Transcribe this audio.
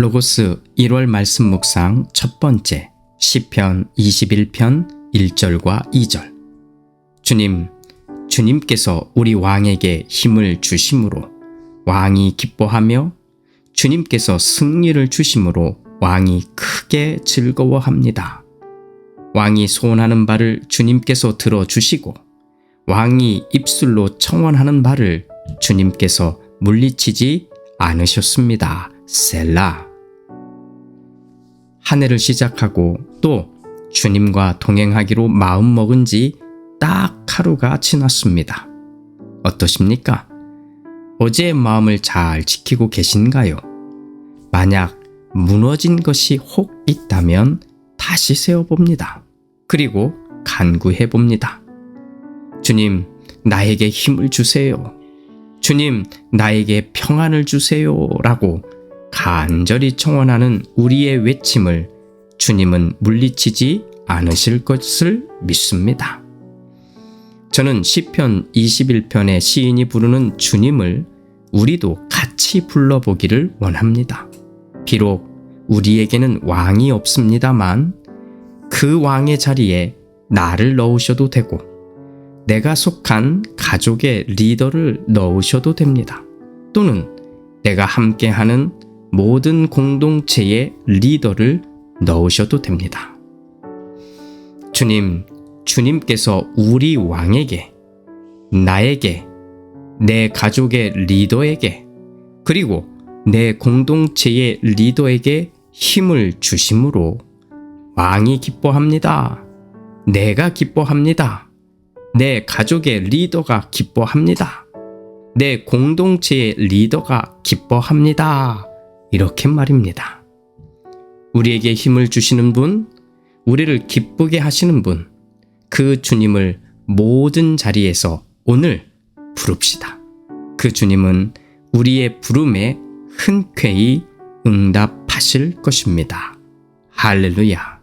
로고스 1월 말씀 묵상 첫 번째 시편 21편 1절과 2절 주님 주님께서 우리 왕에게 힘을 주심으로 왕이 기뻐하며 주님께서 승리를 주심으로 왕이 크게 즐거워합니다. 왕이 소원하는 바를 주님께서 들어주시고 왕이 입술로 청원하는 바를 주님께서 물리치지 않으셨습니다. 셀라. 한 해를 시작하고 또 주님과 동행하기로 마음먹은 지 딱 하루가 지났습니다. 어떠십니까? 어제의 마음을 잘 지키고 계신가요? 만약 무너진 것이 혹 있다면 다시 세워봅니다. 그리고 간구해봅니다. 주님, 나에게 힘을 주세요. 주님, 나에게 평안을 주세요. 라고 간절히 청원하는 우리의 외침을 주님은 물리치지 않으실 것을 믿습니다. 저는 시편 21편의 시인이 부르는 주님을 우리도 같이 불러보기를 원합니다. 비록 우리에게는 왕이 없습니다만 그 왕의 자리에 나를 넣으셔도 되고 내가 속한 가족의 리더를 넣으셔도 됩니다. 또는 내가 함께하는 모든 공동체의 리더를 넣으셔도 됩니다. 주님, 주님께서 우리 왕에게, 나에게, 내 가족의 리더에게, 그리고 내 공동체의 리더에게 힘을 주심으로 왕이 기뻐합니다. 내가 기뻐합니다. 내 가족의 리더가 기뻐합니다. 내 공동체의 리더가 기뻐합니다. 이렇게 말입니다. 우리에게 힘을 주시는 분, 우리를 기쁘게 하시는 분, 그 주님을 모든 자리에서 오늘 부릅시다. 그 주님은 우리의 부름에 흔쾌히 응답하실 것입니다. 할렐루야.